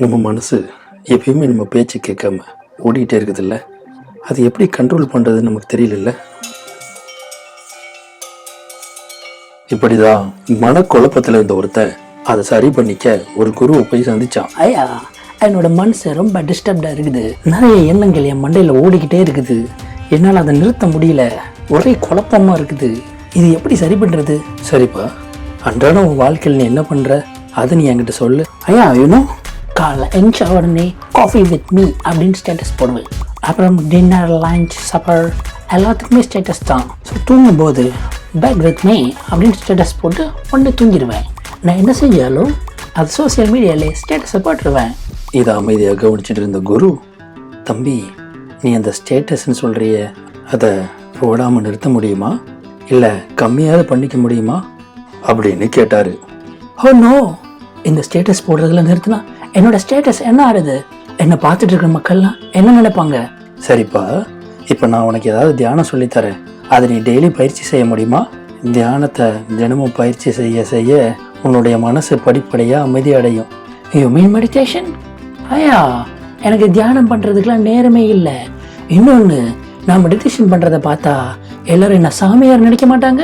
நம்ம மனசு எப்பயுமே நம்ம பேச்சு கேட்காம ஓடிக்கிட்டே இருக்குதுல்ல? அது எப்படி கண்ட்ரோல் பண்ணுறதுன்னு நமக்கு தெரியலல்ல? இப்படிதான் மனக்குழப்பத்தில் இருந்த ஒருத்தன் அதை சரி பண்ணிக்க ஒரு குருவை போய் சந்திச்சான். ஐயா என்னோட மனசு ரொம்ப டிஸ்டர்ப்டாக இருக்குது. நிறைய எண்ணங்கள் என் மண்டையில் ஓடிக்கிட்டே இருக்குது. என்னால் அதை நிறுத்த முடியல. ஒரே குழப்பமாக இருக்குது. இது எப்படி சரி பண்ணுறது சரிப்பா. அன்றாடம் உன் வாழ்க்கையில் நீ என்ன பண்ணுற அதை நீ என்கிட்ட சொல்லு. ஐயா யூனோ காலைல எஞ்ச உடனே காஃபி வித் மீ அப்படின்னு ஸ்டேட்டஸ் போடுவேன். அப்புறம் டின்னர் லஞ்ச் சப்பர் எல்லாத்துக்குமே ஸ்டேட்டஸ் தான். ஸோ தூங்கும்போது பேக் வித் மீ அப்படின்னு ஸ்டேட்டஸ் போட்டு உடனே தூங்கிடுவேன். நான் என்ன செஞ்சாலும் அது சோஷியல் மீடியாலே ஸ்டேட்டஸை போட்டுருவேன். இதை அமைதியாக கவனிச்சிட்டு இருந்த குரு தம்பி நீ அந்த ஸ்டேட்டஸ்ன்னு சொல்கிறிய அதை போடாமல் நிறுத்த முடியுமா? இல்லை கம்மியாவது பண்ணிக்க முடியுமா? அப்படின்னு கேட்டார். ஓ நோ இந்த ஸ்டேட்டஸ் போடுறதுல நிறுத்தினா என்னோட ஸ்டேட்டஸ் என்ன ஆறுது? என்னை பார்த்துட்டு இருக்கிற மக்கள்லாம் என்ன நினைப்பாங்க? சரிப்பா இப்போ நான் உனக்கு ஏதாவது தியானம் சொல்லித்தரேன் அதை நீ டெய்லி பயிற்சி செய்ய முடியுமா? தியானத்தை தினமும் பயிற்சி செய்ய செய்ய உன்னுடைய மனசு படிப்படியாக அமைதி அடையும். யூ மீன் மெடிடேஷன் ஐயா எனக்கு தியானம் பண்ணுறதுக்கெலாம் நேரமே இல்லை. இன்னொன்று நான் மெடிடேஷன் பண்ணுறதை பார்த்தா எல்லாரும் என்ன சாமியார் நினைக்க மாட்டாங்க?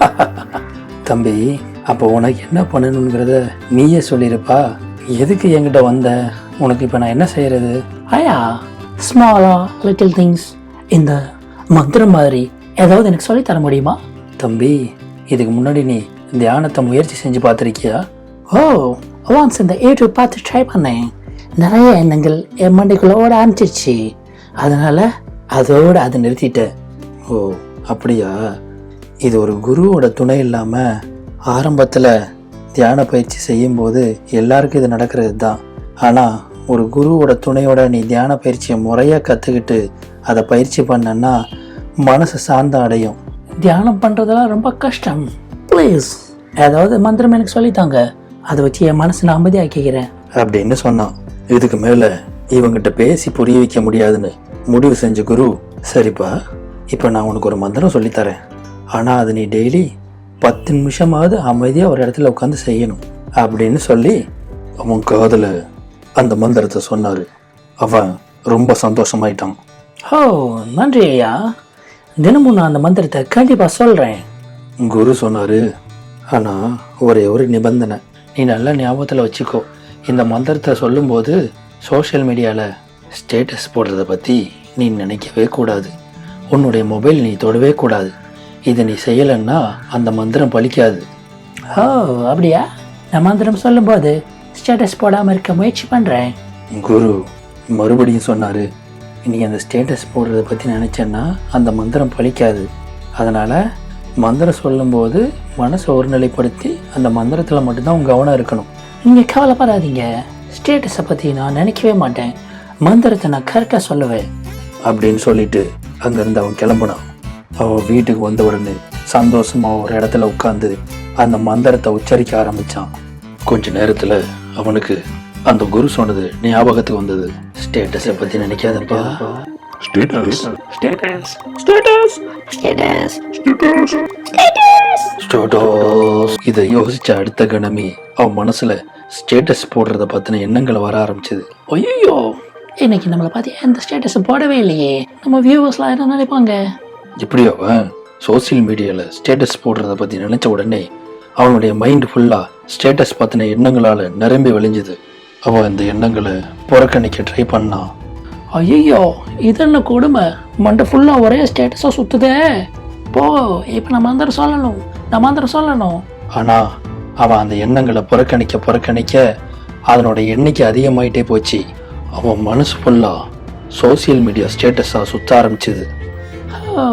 தம்பி அப்போ உனக்கு என்ன பண்ணணுங்கிறத நீயே சொல்லியிருப்பா எதுக்கு என்கிட்ட வந்த? உனக்கு இப்போ நான் என்ன செய்யறது? ஐயா ஸ்மாலா லிட்டில் திங்ஸ் இந்த மந்திரம் மாதிரி ஏதாவது எனக்கு சொல்லித் தர முடியுமா? தம்பி இதுக்கு முன்னாடி நீ தியானத்தை முயற்சி செஞ்சு பார்த்துருக்கியா? ஓ வான்ஸ் இந்த யூடியூப் பார்த்து ட்ரை பண்ணேன். நிறைய எண்ணங்கள் என் மண்டைக்குள்ள ஓட அதனால அதோட அதை நிறுத்திட்டேன். ஓ அப்படியா? இது ஒரு குருவோட துணை இல்லாமல் ஆரம்பத்தில் தியான பயிற்சி செய்யும்போது எல்லாருக்கும் இது நடக்கிறது தான். ஆனால் ஒரு குருவோட துணையோட நீ தியான பயிற்சியை முறையாக கற்றுக்கிட்டு அதை பயிற்சி பண்ணன்னா மனசு சாந்தம் அடையும். தியானம் பண்ணுறதெல்லாம் ரொம்ப கஷ்டம். ப்ளீஸ் ஏதாவது மந்திரம் எனக்கு சொல்லித்தாங்க. அதை வச்சு என் மனசை நான் அமைதியாக்கிக்கிறேன். அப்படின்னு சொன்னான். இதுக்கு மேலே இவங்கிட்ட பேசி புரிய வைக்க முடியாதுன்னு முடிவு செஞ்ச குரு சரிப்பா இப்போ நான் உனக்கு ஒரு மந்திரம் சொல்லித்தரேன். ஆனால் அது நீ டெய்லி பத்து நிமிஷமாவது அமைதியாக ஒரு இடத்துல உட்காந்து செய்யணும் அப்படின்னு சொல்லி அவன் காதில் அந்த மந்திரத்தை சொன்னார். அவன் ரொம்ப சந்தோஷமாயிட்டான். ஓ நன்றி ஐயா. தினமும் நான் அந்த மந்திரத்தை கண்டிப்பாக சொல்கிறேன் குரு சொன்னார் ஆனால் ஒரே ஒரு நிபந்தனை. நீ நல்ல ஞாபகத்தில் வச்சுக்கோ. இந்த மந்திரத்தை சொல்லும்போது சோஷியல் மீடியாவில் ஸ்டேட்டஸ் போடுறத பற்றி நீ நினைக்கவே கூடாது. உன்னுடைய மொபைல் நீ தொடவே கூடாது. இதை நீ செய்யலைன்னா அந்த மந்திரம் பலிக்காது. ஓ அப்படியா? நான் மந்திரம் சொல்லும்போது ஸ்டேட்டஸ் போடாமல் இருக்க முயற்சி பண்ணுறேன் குரு மறுபடியும் சொன்னார் நீ அந்த ஸ்டேட்டஸ் போடுறத பற்றி நினச்சேன்னா அந்த மந்திரம் பலிக்காது. அதனால் மந்திரம் சொல்லும்போது மனசை ஒருநிலைப்படுத்தி அந்த மந்திரத்தில் மட்டும்தான் உன் கவனம் இருக்கணும். நீங்கள் கவலைப்படாதீங்க. ஸ்டேட்டஸை பற்றி நான் நினைக்கவே மாட்டேன். மந்திரத்தை நான் கரெக்டாக சொல்லுவேன். அப்படின்னு சொல்லிட்டு அங்கேருந்து அவன் கிளம்புனான். அவன் வீட்டுக்கு வந்த உடனே சந்தோஷமா ஒரு இடத்துல உட்காந்து அந்த மந்திரத்தை உச்சரிக்க ஆரம்பிச்சான். கொஞ்ச நேரத்துல அவனுக்கு அந்த குரு சொன்னது ஞாபகத்துக்கு வந்தது. ஸ்டேட்டஸை பத்தி நினைக்காதப்பா. ஸ்டேட்டஸ் ஸ்டேட்டஸ் ஸ்டேட்டஸ் ஸ்டோட்டோஸ் இதை யோசிச்ச அடுத்த கணமே அவன் மனசுல ஸ்டேட்டஸ் போடுறத பத்தின எண்ணங்கள் வர ஆரம்பிச்சது. ஐயோ இன்னைக்கு நம்மளை பார்த்து எந்த ஸ்டேட்டஸும் போடவே இல்லையே. நம்ம வியூவர்ஸ்லாம் என்ன நினைப்பாங்க? இப்படி அவன் சோசியல் மீடியாவில் ஸ்டேட்டஸ் போடுறத பற்றி நினச்ச உடனே அவனுடைய மைண்ட் ஃபுல்லாக ஸ்டேட்டஸ் பற்றின எண்ணங்களால் நிரம்பி வழிஞ்சுது. அவன் இந்த எண்ணங்களை புறக்கணிக்க ட்ரை பண்ணான் ஐயோ இது என்ன கொடுமை? மண்டை ஃபுல்லாக ஒரே ஸ்டேட்டஸாக சுற்றுதே போ இப்போ நான் மந்திரம் சொல்லணும். நான் மந்திரம் சொல்லணும். ஆனால் அவன் அந்த எண்ணங்களை புறக்கணிக்க புறக்கணிக்க அதனோட எண்ணிக்கை அதிகமாயிட்டே போச்சு. அவன் மனசு ஃபுல்லாக சோசியல் மீடியா ஸ்டேட்டஸாக சுற்ற ஆரம்பிச்சுது. ஓ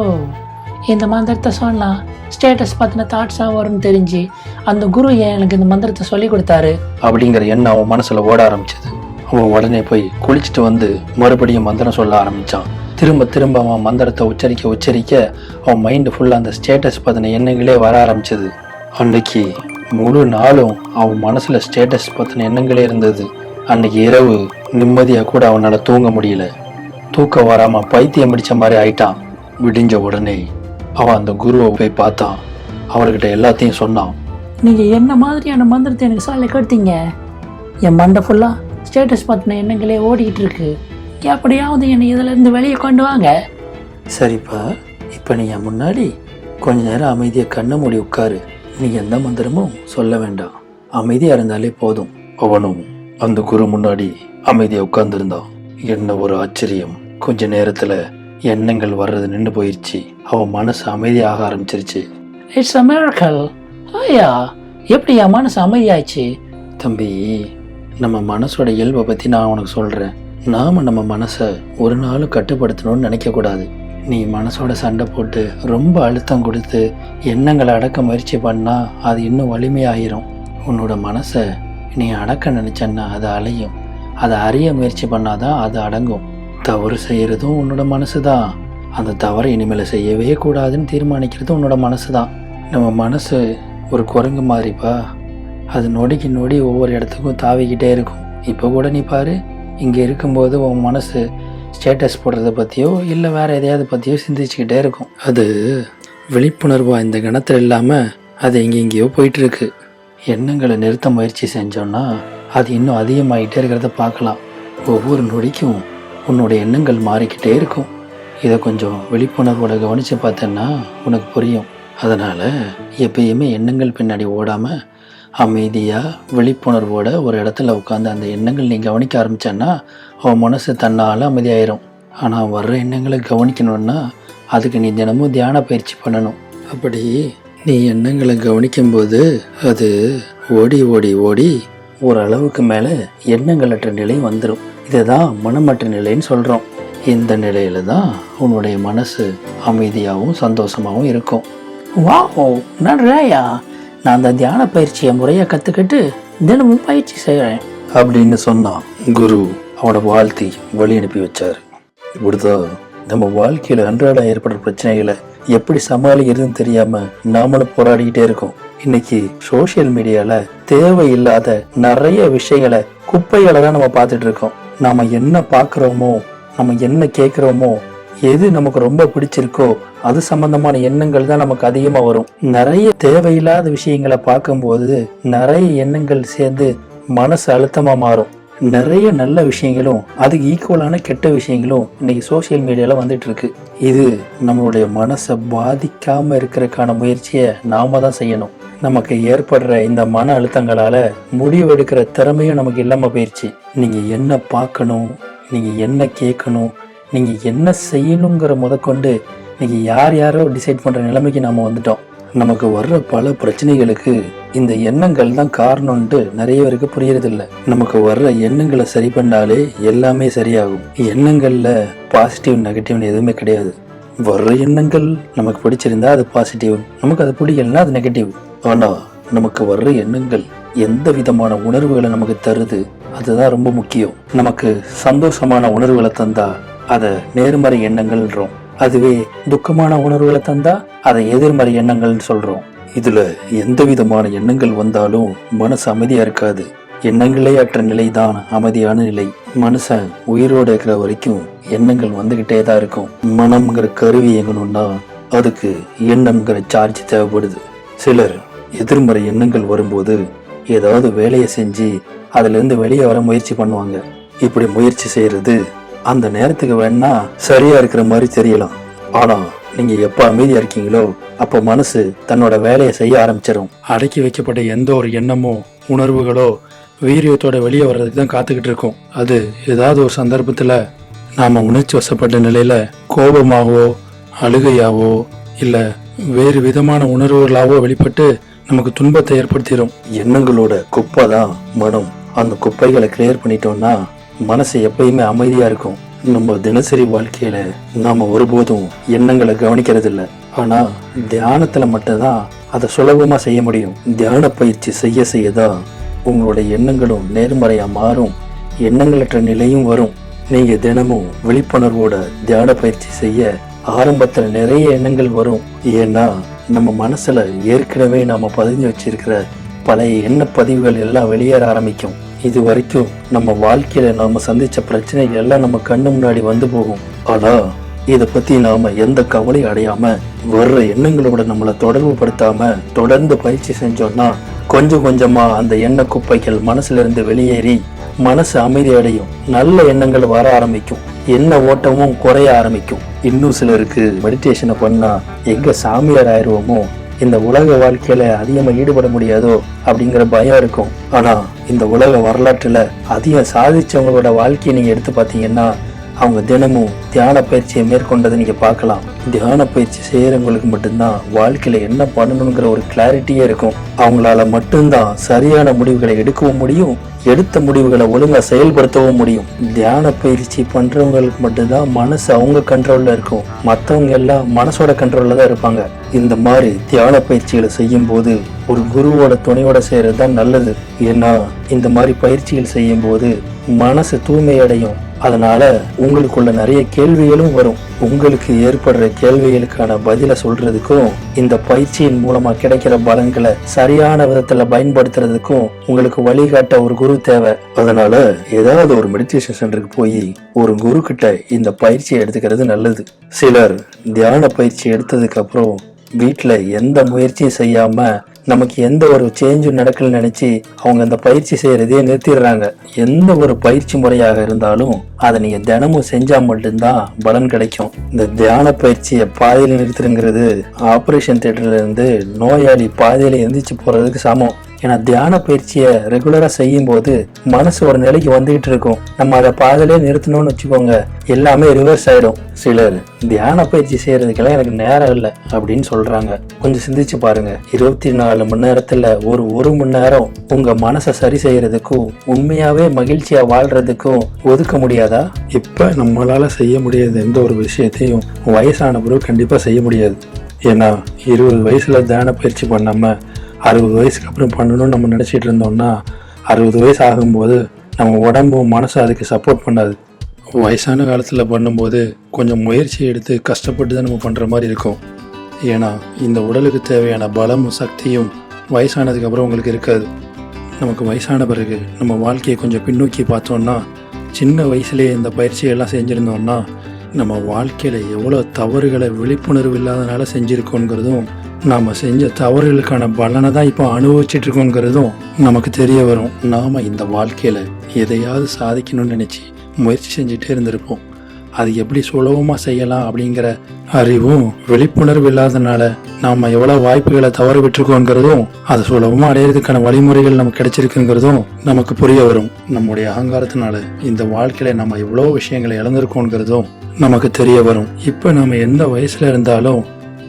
இந்த மந்திரத்தை சொன்னால் ஸ்டேட்டஸ் பற்றின தாட்ஸாக வரும்னு தெரிஞ்சு அந்த குரு ஏன் எனக்கு இந்த மந்திரத்தை சொல்லி கொடுத்தாரு? அப்படிங்கிற எண்ணம் அவன் மனசில் ஓட ஆரம்பிச்சது. அவன் உடனே போய் குளிச்சுட்டு வந்து மறுபடியும் மந்திரம் சொல்ல ஆரம்பித்தான் திரும்ப திரும்ப அவன் மந்திரத்தை உச்சரிக்க உச்சரிக்க அவன் மைண்டு ஃபுல்லாக அந்த ஸ்டேட்டஸ் பற்றின எண்ணங்களே வர ஆரம்பிச்சது. அன்னைக்கு முழு நாளும் அவன் மனசில் ஸ்டேட்டஸ் பற்றின எண்ணங்களே இருந்தது. அன்னைக்கு இரவு நிம்மதியாக கூட அவனால் தூங்க முடியல. தூக்கம் வராமல் பைத்தியம் பிடிச்ச மாதிரி ஆயிட்டான். விடிஞ்ச உடனே அவன் அந்த குருவை போய் பார்த்தான் அவர்கிட்ட எல்லாத்தையும் சொன்னான். நீங்கள் என்ன மாதிரியான மந்திரத்தை எனக்கு சொல்லி கொடுத்தீங்க என் மண்டை ஃபுல்லாக ஸ்டேட்டஸ் பற்றின எண்ணங்களே ஓடிக்கிட்டு இருக்கு. எப்படியாவது என்னை இதிலேருந்து வெளியே கொண்டு வாங்க. சரிப்பா இப்போ நீ என் முன்னாடி கொஞ்ச நேரம் அமைதியாக கண்ணை மூடி உட்காரு. நீ எந்த மந்திரமும் சொல்ல வேண்டாம். அமைதியாக இருந்தாலே போதும். அவனும் அந்த குரு முன்னாடி அமைதியாக உட்கார்ந்துருந்தான். என்ன ஒரு ஆச்சரியம். கொஞ்ச நேரத்தில் எண்ணங்கள் வர்றது நின்று போயிடுச்சு அவன் மனசு அமைதியாக ஆரம்பிச்சிருச்சு. இட்ஸ் அ மிராக்கல் ஐயா எப்படி என் மனசு அமைதியாச்சு தம்பி நம்ம மனசோட இயல்பை பற்றி நான் உனக்கு சொல்கிறேன் நாம் நம்ம மனசை ஒரு நாளும் கட்டுப்படுத்தணும்னு நினைக்கக்கூடாது. நீ மனசோட சண்டை போட்டு ரொம்ப அழுத்தம் கொடுத்து எண்ணங்களை அடக்க முயற்சி பண்ணால் அது இன்னும் வலிமையாயிரும். உன்னோட மனசை நீ அடக்க நினச்சன்னா அது அலையும். அதை அறிய முயற்சி பண்ணாதான் அது அடங்கும். தவறு செய்கிறதும் உன்னோட மனசு தான் அந்த தவறை இனிமேல் செய்யவே கூடாதுன்னு தீர்மானிக்கிறதும் உன்னோட மனசு தான் நம்ம மனசு ஒரு குரங்கு மாதிரிப்பா அது நொடிக்கு நொடி ஒவ்வொரு இடத்துக்கும் தாவிக்கிட்டே இருக்கும். இப்போ கூட நீ பாரு இங்கே இருக்கும்போது உன் மனசு ஸ்டேட்டஸ் போடுறத பற்றியோ இல்லை வேறு எதையாவது பற்றியோ சிந்திச்சுக்கிட்டே இருக்கும். அது விழிப்புணர்வாக இந்த கணத்தில் இல்லாமல் அது எங்கெங்கேயோ போயிட்டுருக்கு. எண்ணங்களை நிறுத்த முயற்சி செஞ்சோன்னா அது இன்னும் அதிகமாகிட்டே இருக்கிறத பார்க்கலாம். ஒவ்வொரு நொடிக்கும் உன்னோட எண்ணங்கள் மாறிக்கிட்டே இருக்கும். இதை கொஞ்சம் விழிப்புணர்வோட கவனித்து பார்த்தேன்னா உனக்கு புரியும். அதனால் எப்பயுமே எண்ணங்கள் பின்னாடி ஓடாமல் அமைதியாக விழிப்புணர்வோட ஒரு இடத்துல உட்காந்து அந்த எண்ணங்கள் நீ கவனிக்க ஆரம்பித்தேன்னா அவன் மனசு தன்னால் அமைதியாயிரும். ஆனால் வர்ற எண்ணங்களை கவனிக்கணும்னா அதுக்கு நீ தினமும் தியான பயிற்சி பண்ணணும். அப்படி நீ எண்ணங்களை கவனிக்கும்போது அது ஓடி ஓடி ஓடி ஓரளவுக்கு மேலே எண்ணங்களற்ற நிலை வந்துடும் இதை தான் மனமற்ற நிலைன்னு சொல்கிறோம் இந்த நிலையில தான் உன்னுடைய மனசு அமைதியாகவும் சந்தோஷமாகவும் இருக்கும். வாவ் நன்றாயா? நான் அந்த தியான பயிற்சியை முறையாக கற்றுக்கிட்டு தினமும் பயிற்சி செய்கிறேன் அப்படின்னு சொன்னான் குரு அவனை வாழ்த்தி வழி அனுப்பி வச்சார். இப்படிதான் நம்ம வாழ்க்கையில அன்றாடம் ஏற்படுற பிரச்சனைகளை எப்படி சமாளிக்கிறதுன்னு தெரியாம நாமளும் போராடிக்கிட்டே இருக்கோம். இன்னைக்கு சோஷியல் மீடியால தேவையில்லாத நிறைய விஷயங்களை குப்பைகளை தான் நம்ம பார்த்துட்டு இருக்கோம். நாம என்ன பார்க்குறோமோ நம்ம என்ன கேட்குறோமோ எது நமக்கு ரொம்ப பிடிச்சிருக்கோ அது சம்பந்தமான எண்ணங்கள் தான் நமக்கு அதிகமாக வரும். நிறைய தேவையில்லாத விஷயங்களை பார்க்கும்போது நிறைய எண்ணங்கள் சேர்ந்து மனசு அழுத்தமாக மாறும். நிறைய நல்ல விஷயங்களும் அதுக்கு ஈக்குவலான கெட்ட விஷயங்களும் இன்னைக்கு சோஷியல் மீடியாவில் வந்துட்டு இருக்கு இது நம்மளுடைய மனசை பாதிக்காமல் இருக்கிறதுக்கான முயற்சியை நாம தான் செய்யணும். நமக்கு ஏற்படுற இந்த மன அழுத்தங்களால முடிவெடுக்கிற திறமையும் நமக்கு இல்லாமல் போயிடுச்சு நீங்கள் என்ன பார்க்கணும் நீங்கள் என்ன கேட்கணும் நீங்கள் என்ன செய்யணுங்கிற முதற்கொண்டு நீங்கள் யார் யாரோ டிசைட் பண்ணுற நிலைமைக்கு நாம் வந்துட்டோம். நமக்கு வர்ற பல பிரச்சனைகளுக்கு இந்த எண்ணங்கள் தான் காரணம்ன்ட்டு நிறைய பேருக்கு புரியறதில்ல. நமக்கு வர்ற எண்ணங்களை சரி பண்ணாலே எல்லாமே சரியாகும். எண்ணங்கள்ல பாசிட்டிவ் நெகட்டிவ்னு எதுவுமே கிடையாது. வர்ற எண்ணங்கள் நமக்கு பிடிச்சிருந்தா அது பாசிட்டிவ் நமக்கு அது பிடிக்கலன்னா அது நெகட்டிவ் ஆனா நமக்கு வர்ற எண்ணங்கள் எந்த விதமான உணர்வுகளை நமக்கு தருது அதுதான் ரொம்ப முக்கியம். நமக்கு சந்தோஷமான உணர்வுகளை தந்தா அதை நேர்மறை எண்ணங்கள்ன்றோம். அதுவே துக்கமான உணர்வுகளை தந்தா அதை எதிர்மறை எண்ணங்கள்னு சொல்றோம். இதில் எந்த விதமான எண்ணங்கள் வந்தாலும் மனசு அமைதியாக இருக்காது. எண்ணங்களே அற்ற நிலை தான் அமைதியான நிலை. மனுஷன் உயிரோடு இருக்கிற வரைக்கும் எண்ணங்கள் வந்துகிட்டே தான் இருக்கும். மனம்ங்கிற கருவி இயங்கணும்னா அதுக்கு எண்ணம்ங்கிற சார்ஜ் தேவைப்படுது. சிலர் எதிர்மறை எண்ணங்கள் வரும்போது ஏதாவது வேலையை செஞ்சு அதுலேருந்து வெளியே வர முயற்சி பண்ணுவாங்க. இப்படி முயற்சி செய்யறது அந்த நேரத்துக்கு வேணா சரியா இருக்கிற மாதிரி தெரியலாம். ஆனால் நீங்க எப்ப அமைதியா இருக்கீங்களோ அப்ப மனசு தன்னோட வேலையை செய்ய ஆரம்பிச்சிடும் அடக்கி வைக்கப்பட்ட எந்த ஒரு எண்ணமோ உணர்வுகளோ வீரியத்தோட வெளியே வர்றதுக்கு தான் காத்துக்கிட்டு இருக்கும். அது ஏதாவது ஒரு சந்தர்ப்பத்துல நாம உணர்ச்சி வசப்பட்ட நிலையில கோபமாகவோ அழுகையாவோ இல்ல வேறு விதமான உணர்வுகளாவோ வெளிப்பட்டு நமக்கு துன்பத்தை ஏற்படுத்திடும் எண்ணங்களோட குப்பை தான் மனம். அந்த குப்பைகளை கிளியர் பண்ணிட்டோம்னா மனசு எப்பயுமே அமைதியா இருக்கும். நம்ம தினசரி வாழ்க்கையில நாம ஒருபோதும் எண்ணங்களை கவனிக்கிறது இல்லை ஆனா தியானத்துல மட்டும்தான் அதை சுலபமா செய்ய முடியும். தியான பயிற்சி செய்ய செய்யதான் உங்களுடைய எண்ணங்களும் நேர்மறையா மாறும். எண்ணங்களற்ற நிலையும் வரும். நீங்க தினமும் விழிப்புணர்வோட தியான பயிற்சி செய்ய ஆரம்பத்துல நிறைய எண்ணங்கள் வரும். ஏன்னா நம்ம மனசுல ஏற்கனவே நாம பதிஞ்சு வச்சிருக்கிற பழைய எண்ண பதிவுகள் எல்லாம் வெளியேற ஆரம்பிக்கும். இது வரைக்கும் நம்ம வாழ்க்கையில நாம சந்திச்ச பிரச்சனைகள் எல்லாம் நம்ம கண்ணு முன்னாடி வந்து போகும். ஆனா இதை பத்தி நாம எந்த கவலையும் அடையாம வர்ற எண்ணங்களோட நம்மளை தொடர்பு படுத்தாம தொடர்ந்து பயிற்சி செஞ்சோம்னா கொஞ்சம் கொஞ்சமா அந்த எண்ண குப்பைகள் மனசுல இருந்து வெளியேறி மனசு அமைதி அடையும். நல்ல எண்ணங்கள் வர ஆரம்பிக்கும். எண்ண ஓட்டமும் குறைய ஆரம்பிக்கும். இன்னும் சிலருக்கு மெடிடேஷனை பண்ணா எங்க சாமியார் ஆயிருவோமோ இந்த உலக வாழ்க்கையில அதிகமா ஈடுபட முடியாதோ அப்படிங்கிற பயம் இருக்கும். ஆனா இந்த உலக வரலாற்றில் அதிகம் சாதிச்சவங்களோட வாழ்க்கையை நீங்கள் எடுத்து பார்த்தீங்கன்னா அவங்க தினமும் தியான பயிற்சியை மேற்கொண்டதை நீங்கள் பார்க்கலாம். தியான பயிற்சி செய்கிறவங்களுக்கு மட்டும்தான் வாழ்க்கையில என்ன பண்ணணுங்கிற ஒரு கிளாரிட்டியே இருக்கும். அவங்களால மட்டும்தான் சரியான முடிவுகளை எடுக்கவும் முடியும் எடுத்த முடிவுகளை ஒழுங்கா செயல்படுத்தவும் முடியும். தியான பயிற்சி பண்றவங்களுக்கு மட்டும்தான் மனசு அவங்க கண்ட்ரோலில் இருக்கும். மற்றவங்க எல்லாம் மனசோட கண்ட்ரோலில் தான் இருப்பாங்க. இந்த மாதிரி தியான பயிற்சிகளை செய்யும் போது ஒரு குருவோட துணையோட செய்கிறது தான் நல்லது. ஏன்னா இந்த மாதிரி பயிற்சிகள் செய்யும் போது மனசு தூய்மை அடையும் அதனால உங்களுக்குள்ள நிறைய கேள்விகளும் வரும். உங்களுக்கு ஏற்படுற கேள்விகளுக்கான பதிலை சொல்றதுக்கும் இந்த பயிற்சியின் மூலமா கிடைக்கிற பலன்களை சரியான விதத்துல பயன்படுத்துறதுக்கும் உங்களுக்கு வழிகாட்ட ஒரு குரு தேவை. அதனால ஏதாவது ஒரு மெடிடேஷன் சென்டருக்கு போய் ஒரு குரு கிட்ட இந்த பயிற்சியை எடுத்துக்கிறது நல்லது. சிலர் தியான பயிற்சி எடுத்ததுக்கு அப்புறம் வீட்டில் எந்த முயற்சியும் செய்யாமல் நமக்கு எந்த ஒரு சேஞ்சும் நடக்கலன்னு நினச்சி அவங்க அந்த பயிற்சி செய்கிறதே நிறுத்திடுறாங்க. எந்த ஒரு பயிற்சி முறையாக இருந்தாலும் அதை நீங்கள் தினமும் செஞ்சால் மட்டும்தான் பலன் கிடைக்கும். இந்த தியான பயிற்சியை பாதையில் நிறுத்துறங்கிறது ஆப்ரேஷன் தேட்டர்லேருந்து நோயாளி பாதையில் எந்திரிச்சு போகிறதுக்கு சமம். ஏன்னா தியான பயிற்சியை ரெகுலரா செய்யும் போது மனசு ஒரு நிலைக்கு வந்துகிட்டு இருக்கும். நம்ம அதை பாதிலே நிறுத்தணும்னு வச்சுக்கோங்க. எல்லாமே ரிவர்ஸ் ஆயிடும். சிலர் தியான பயிற்சி செய்யறதுக்கெல்லாம் எனக்கு நேரம் இல்லை அப்படின்னு சொல்றாங்க. கொஞ்சம் சிந்திச்சு பாருங்க. இருபத்தி நாலு மணி நேரத்துல ஒரு ஒரு மணி நேரம் உங்க மனசை சரி செய்யறதுக்கும் உண்மையாவே மகிழ்ச்சியா வாழ்றதுக்கும் ஒதுக்க முடியாதா? இப்ப நம்மளால செய்ய முடியாத எந்த ஒரு விஷயத்தையும் வயசான பிறகு கண்டிப்பா செய்ய முடியாது. ஏன்னா இருபது வயசுல தியான பயிற்சி பண்ணாம அறுபது வயசுக்கு அப்புறம் பண்ணணும்னு நம்ம நினச்சிட்டு இருந்தோம்னா அறுபது வயசு ஆகும்போது நம்ம உடம்பும் மனசும் அதுக்கு சப்போர்ட் பண்ணாது. வயசான காலத்தில் பண்ணும்போது கொஞ்சம் முயற்சி எடுத்து கஷ்டப்பட்டு தான் நம்ம பண்ணுற மாதிரி இருக்கும். ஏன்னா இந்த உடலுக்கு தேவையான பலமும் சக்தியும் வயசானதுக்கு அப்புறம் உங்களுக்கு இருக்காது. நமக்கு வயசான பிறகு நம்ம வாழ்க்கையை கொஞ்சம் பின்னோக்கி பார்த்தோம்னா சின்ன வயசுலேயே இந்த பயிற்சியெல்லாம் செஞ்சுருந்தோம்னா நம்ம வாழ்க்கையில் எவ்வளோ தவறுகளை விழிப்புணர்வு இல்லாதனால செஞ்சுருக்கோங்கிறதும் நாம் செஞ்ச தவறுகளுக்கான பலனை தான் இப்போ அனுபவிச்சுட்டு இருக்கோங்கிறதும் நமக்கு தெரிய வரும். நாம் இந்த வாழ்க்கையில் எதையாவது சாதிக்கணும்னு நினச்சி முயற்சி செஞ்சுட்டே இருந்திருப்போம். அது எப்படி சுலபமாக செய்யலாம் அப்படிங்கிற அறிவும் விழிப்புணர்வு இல்லாதனால நாம் எவ்வளோ வாய்ப்புகளை தவற விட்டுருக்கோங்கிறதும் அது சுலபமாக அடையிறதுக்கான வழிமுறைகள் நமக்கு கிடைச்சிருக்குங்கிறதும் நமக்கு புரிய வரும். நம்முடைய அகங்காரத்தினால இந்த வாழ்க்கையில நம்ம எவ்வளோ விஷயங்களை இழந்திருக்கோங்கிறதும் நமக்கு தெரிய வரும். இப்போ நம்ம எந்த வயசுல இருந்தாலும்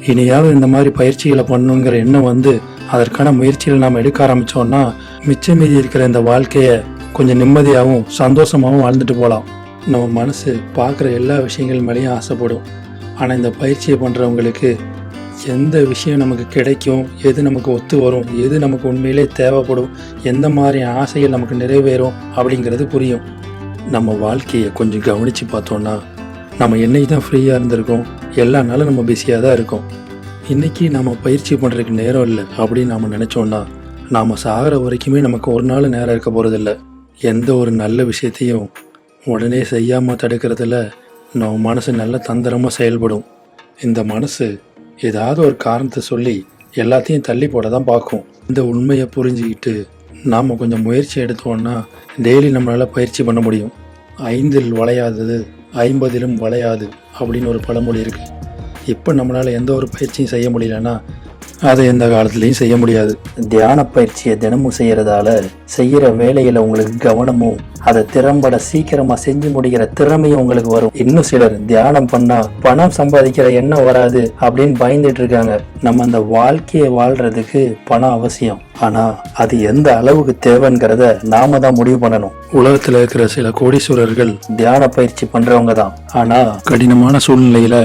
இனியாவது இந்த மாதிரி பயிற்சிகளை பண்ணணுங்கிற எண்ணம் வந்து அதற்கான முயற்சிகளை நாம் எடுக்க ஆரம்பித்தோம்னா மிச்சம் மீதி இருக்கிற இந்த வாழ்க்கையை கொஞ்சம் நிம்மதியாகவும் சந்தோஷமாகவும் வாழ்ந்துட்டு போகலாம் நம்ம மனசு பார்க்குற எல்லா விஷயங்கள் மேலேயும் ஆசைப்படும். ஆனால் இந்த பயிற்சியை பண்ணுறவங்களுக்கு எந்த விஷயம் நமக்கு கிடைக்கும் எது நமக்கு ஒத்து வரும் எது நமக்கு உண்மையிலே தேவைப்படும் எந்த மாதிரி ஆசைகள் நமக்கு நிறைவேறும் அப்படிங்கிறது புரியும். நம்ம வாழ்க்கையை கொஞ்சம் கவனித்து பார்த்தோன்னா நம்ம என்னைக்கு தான் ஃப்ரீயாக இருந்திருக்கோம்? எல்லா நாளும் நம்ம பிஸியாக தான் இருக்கோம். இன்றைக்கி நம்ம பயிற்சி பண்ணுறதுக்கு நேரம் இல்லை அப்படின்னு நாம் நினச்சோன்னா நாம் சாகிற வரைக்குமே நமக்கு ஒரு நாள் நேரம் இருக்க போகிறதில்ல எந்த ஒரு நல்ல விஷயத்தையும் உடனே செய்யாமல் தடுக்கிறதுல நம்ம மனசு நல்ல தந்திரமாக செயல்படும். இந்த மனசு ஏதாவது ஒரு காரணத்தை சொல்லி எல்லாத்தையும் தள்ளி போட தான் பார்க்கும். இந்த உண்மையை புரிஞ்சுக்கிட்டு நாம் கொஞ்சம் முயற்சி எடுத்தோம்னா டெய்லி நம்மளால் பயிற்சி பண்ண முடியும். ஐந்தில் வளையாதது ஐம்பதிலும் வளையாது அப்படின்னு ஒரு பழமொழி இருக்குது இப்போ நம்மளால் எந்த ஒரு பயிற்சியும் செய்ய முடியலன்னா அதை எந்த காலத்துலேயும் செய்ய முடியாது. தியான பயிற்சியை தினமும் செய்யறதால செய்யற வேலையில உங்களுக்கு கவனமும் அதை திறம்பட சீக்கிரமா செஞ்சு முடிகிற திறமையும் உங்களுக்கு வரும். இன்னும் சிலர் தியானம் பண்ணா பணம் சம்பாதிக்கிற எண்ணம் வராது அப்படின்னு பயந்துட்டு இருக்காங்க. நம்ம அந்த வாழ்க்கையை வாழ்றதுக்கு பணம் அவசியம். ஆனா அது எந்த அளவுக்கு தேவைங்கிறத நாம தான் முடிவு பண்ணணும். உலகத்துல இருக்கிற சில கோடீஸ்வரர்கள் தியான பயிற்சி பண்றவங்க தான். ஆனா கடினமான சூழ்நிலையில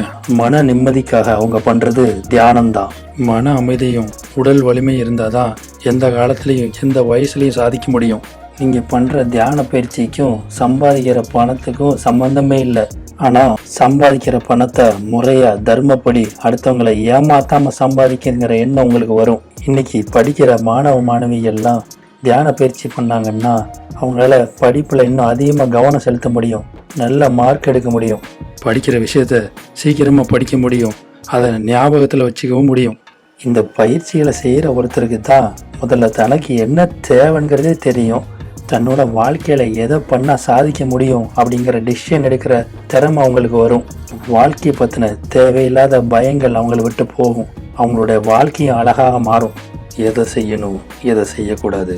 மன நிம்மதிக்காக அவங்க பண்றது தியானம் தான் மன அமைதியும் உடல் வலிமை இருந்தாதான் எந்த காலத்துலேயும் எந்த வயசுலையும் சாதிக்க முடியும். நீங்கள் பண்ணுற தியான பயிற்சிக்கும் சம்பாதிக்கிற பணத்துக்கும் சம்பந்தமே இல்லை. ஆனால் சம்பாதிக்கிற பணத்தை முறையாக தர்மப்படி அடுத்தவங்களை ஏமாற்றாமல் சம்பாதிக்கிற எண்ணம் உங்களுக்கு வரும். இன்னைக்கு படிக்கிற மாணவ மாணவிகள்லாம் தியான பயிற்சி பண்ணாங்கன்னா அவங்களால படிப்பில் இன்னும் அதிகமாக கவனம் செலுத்த முடியும். நல்ல மார்க் எடுக்க முடியும். படிக்கிற விஷயத்த சீக்கிரமாக படிக்க முடியும். அதை ஞாபகத்தில் வச்சுக்கவும் முடியும். இந்த பயிற்சிகளை செய்கிற ஒருத்தருக்கு தான் முதல்ல தனக்கு என்ன தேவைங்கிறதே தெரியும். தன்னோட வாழ்க்கையில் எதை பண்ணால் சாதிக்க முடியும் அப்படிங்கிற டிசிஷன் எடுக்கிற திறமை அவங்களுக்கு வரும். வாழ்க்கையை பற்றின தேவையில்லாத பயங்கள் அவங்கள விட்டு போகும். அவங்களுடைய வாழ்க்கையும் அழகாக மாறும். எதை செய்யணும் எதை செய்யக்கூடாது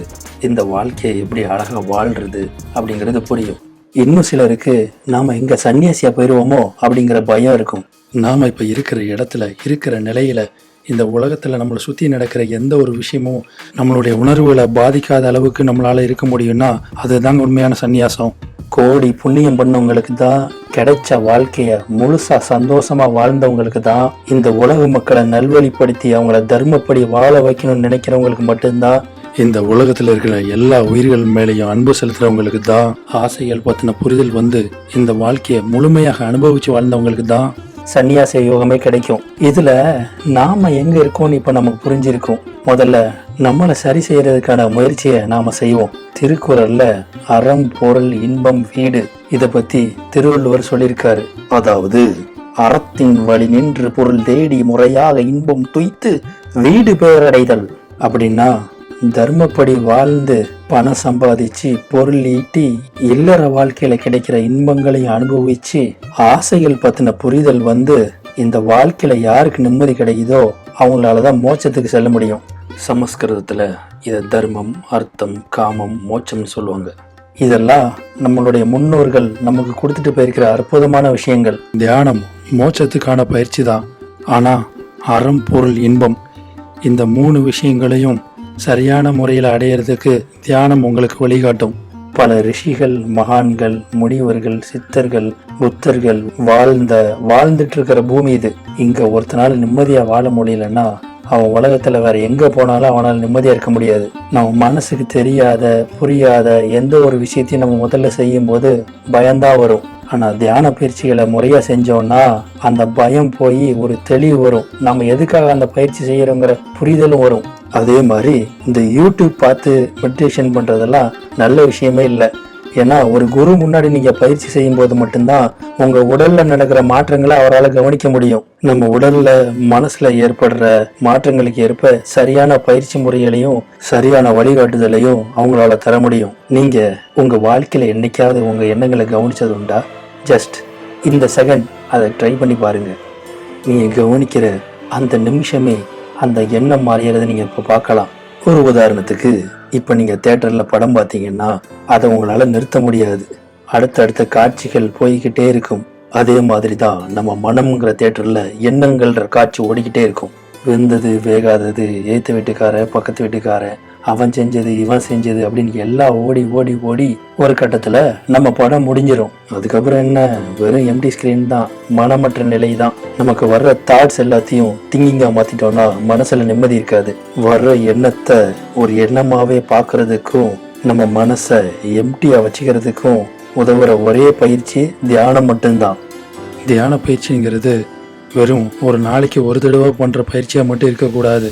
இந்த வாழ்க்கையை எப்படி அழகாக வாழ்றது அப்படிங்கிறது புரியும். இன்னும் சிலருக்கு நாம் எங்கே சன்னியாசியாக போயிடுவோமோ அப்படிங்கிற பயம் இருக்கும். நாம் இப்போ இருக்கிற இடத்துல இருக்கிற நிலையில் இந்த உலகத்தில் நம்மளை சுற்றி நடக்கிற எந்த ஒரு விஷயமும் நம்மளுடைய உணர்வுகளை பாதிக்காத அளவுக்கு நம்மளால இருக்க முடியும்னா அதுதாங்க உண்மையான சன்னியாசம் கோடி புண்ணியம் பண்ணவங்களுக்கு தான் கிடைச்ச வாழ்க்கையை முழுசாக சந்தோஷமாக வாழ்ந்தவங்களுக்கு தான் இந்த உலக மக்களை நல்வழிப்படுத்தி அவங்கள தர்மப்படி வாழ வைக்கணும்னு நினைக்கிறவங்களுக்கு மட்டும்தான் இந்த உலகத்தில் இருக்கிற எல்லா உயிர்கள் மேலேயும் அன்பு செலுத்துறவங்களுக்கு தான் ஆசைகள் பற்றின புரிதல் வந்து இந்த வாழ்க்கையை முழுமையாக அனுபவித்து வாழ்ந்தவங்களுக்கு தான் சன்னியாச யோகமே கிடைக்கும். இதுல நாம எங்க இருக்கோம்னு இப்ப நமக்கு புரிஞ்சிருக்கும். முதல்ல நம்மளை சரி செய்யறதுக்கான முயற்சியை நாம செய்வோம். திருக்குறள்ல அறம் பொருள் இன்பம் வீடு இத பத்தி திருவள்ளுவர் சொல்லியிருக்காரு. அதாவது அறத்தின் வழி நின்று பொருள் தேடி முறையாக இன்பம் துய்த்து வீடு பேரடைதல் அப்படின்னா தர்மப்படி வாழ்ந்து பணம் சம்பாதிச்சு பொருள் ஈட்டி இல்லற வாழ்க்கையில கிடைக்கிற இன்பங்களை அனுபவிச்சு ஆசைகள் பத்தின புரிதல் வந்து இந்த வாழ்க்கையில யாருக்கு நிம்மதி கிடைக்குதோ அவங்களாலதான் மோட்சத்துக்கு செல்ல முடியும். சமஸ்கிருதத்துல இத தர்மம் அர்த்தம் காமம் மோட்சம்னு சொல்லுவாங்க. இதெல்லாம் நம்மளுடைய முன்னோர்கள் நமக்கு கொடுத்துட்டு போயிருக்கிற அற்புதமான விஷயங்கள். தியானம் மோட்சத்துக்கான பயிற்சி தான். ஆனா அறம் பொருள் இன்பம் இந்த மூணு விஷயங்களையும் சரியான முறையில் அடையிறதுக்கு தியானம் உங்களுக்கு வழிகாட்டும். பல ரிஷிகள் மகான்கள் முனிவர்கள் சித்தர்கள் புத்தர்கள் வாழ்ந்த வாழ்ந்துட்டு இருக்கிற பூமி இது. இங்க ஒருத்தனால நிம்மதியா வாழ முடியலன்னா அவன் உலகத்துல வேற எங்க போனாலும் அவனால் நிம்மதியா இருக்க முடியாது. நம்ம மனசுக்கு தெரியாத புரியாத எந்த ஒரு விஷயத்தையும் நம்ம முதல்ல செய்யும் போது பயந்தா வரும். ஆனால் தியான பயிற்சிகளை முறையாக செஞ்சோம்னா அந்த பயம் போய் ஒரு தெளிவு வரும். நம்ம எதுக்காக அந்த பயிற்சி செய்யறோங்கிற புரிதலும் வரும். அதே மாதிரி இந்த யூடியூப் பார்த்து மெடிடேஷன் பண்ணுறதெல்லாம் நல்ல விஷயமே இல்லை. ஏன்னா ஒரு குரு முன்னாடி நீங்கள் பயிற்சி செய்யும் போது மட்டும்தான் உங்கள் உடலில் நடக்கிற மாற்றங்களை அவரால் கவனிக்க முடியும். நம்ம உடலில் மனசில் ஏற்படுற மாற்றங்களுக்கு ஏற்ப சரியான பயிற்சி முறைகளையும் சரியான வழிகாட்டுதலையும் அவங்களால தர முடியும். நீங்கள் உங்கள் வாழ்க்கையில் என்னைக்காவது உங்கள் எண்ணங்களை கவனிச்சது உண்டா? ஜஸ்ட் இந்த செகண்ட் அதை ட்ரை பண்ணி பாருங்கள் நீங்கள் கவனிக்கிற அந்த நிமிஷமே அந்த எண்ணம் மாறியறதை நீங்கள் இப்போ பார்க்கலாம். ஒரு உதாரணத்துக்கு இப்போ நீங்கள் தேட்டரில் படம் பார்த்தீங்கன்னா அதை உங்களால் நிறுத்த முடியாது. அடுத்தடுத்த காட்சிகள் போய்கிட்டே இருக்கும். அதே மாதிரி தான் நம்ம மனம்ங்கிற தேட்டரில் எண்ணங்கள்ன்ற காட்சி ஓடிக்கிட்டே இருக்கும். வெந்தது வேகாதது ஏத்து வீட்டுக்கார பக்கத்து வீட்டுக்காரன் அவன் செஞ்சது இவன் செஞ்சது அப்படின்னு எல்லாம் ஓடி ஓடி ஓடி ஒரு கட்டத்தில் நம்ம படம் முடிஞ்சிடும் அதுக்கப்புறம் என்ன? வெறும் எம்டி ஸ்க்ரீன் தான். மனமற்ற நிலை தான் நமக்கு வர்ற தாட்ஸ் எல்லாத்தையும் திங்கிங்காக மாற்றிட்டோம்னா மனசில் நிம்மதி இருக்காது. வர்ற எண்ணத்தை ஒரு எண்ணமாகவே பார்க்கறதுக்கும் நம்ம மனசை எம்டியாக வச்சுக்கிறதுக்கும் உதவுற ஒரே பயிற்சி தியானம் மட்டும்தான். தியான பயிற்சிங்கிறது வெறும் ஒரு நாளைக்கு ஒரு தடவை பண்ணுற பயிற்சியாக மட்டும் இருக்கக்கூடாது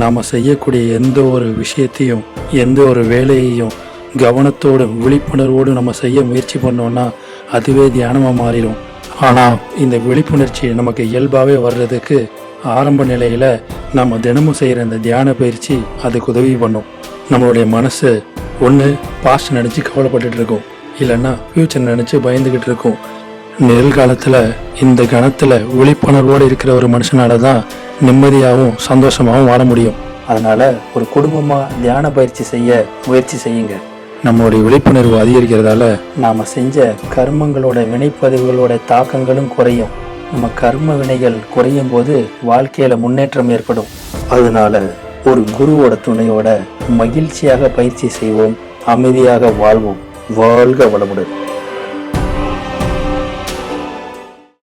நாம் செய்யக்கூடிய எந்த ஒரு விஷயத்தையும் எந்த ஒரு வேலையையும் கவனத்தோடும் விழிப்புணர்வோடும் நம்ம செய்ய முயற்சி பண்ணோம்னா அதுவே தியானமாக மாறிடும். ஆனால் இந்த விழிப்புணர்ச்சி நமக்கு இயல்பாகவே வர்றதுக்கு ஆரம்ப நிலையில் நம்ம தினமும் செய்கிற இந்த தியான பயிற்சி அதுக்கு உதவி பண்ணும். நம்மளுடைய மனசு ஒன்று பாஸ்ட் நினச்சி கவலைப்பட்டுட்டு இருக்கோம். இல்லைன்னா ஃப்யூச்சர் நினச்சி பயந்துக்கிட்டு இருக்கும். நிகழ்காலத்தில் இந்த கணத்தில் விழிப்புணர்வோடு இருக்கிற ஒரு மனுஷனால தான் நிம்மதியாகவும் சந்தோஷமாகவும் வாழ முடியும். அதனால் ஒரு குடும்பமாக தியான பயிற்சி செய்ய முயற்சி செய்யுங்க. நம்மளுடைய விழிப்புணர்வு அதிகரிக்கிறதால நாம் செஞ்ச கர்மங்களோட வினைப்பதிவுகளோட தாக்கங்களும் குறையும். நம்ம கர்ம வினைகள் குறையும் போது வாழ்க்கையில் முன்னேற்றம் ஏற்படும். அதனால ஒரு குருவோட துணையோட மகிழ்ச்சியாக பயிற்சி செய்வோம். அமைதியாக வாழ்வோம். வாழ்க வளமுடன்.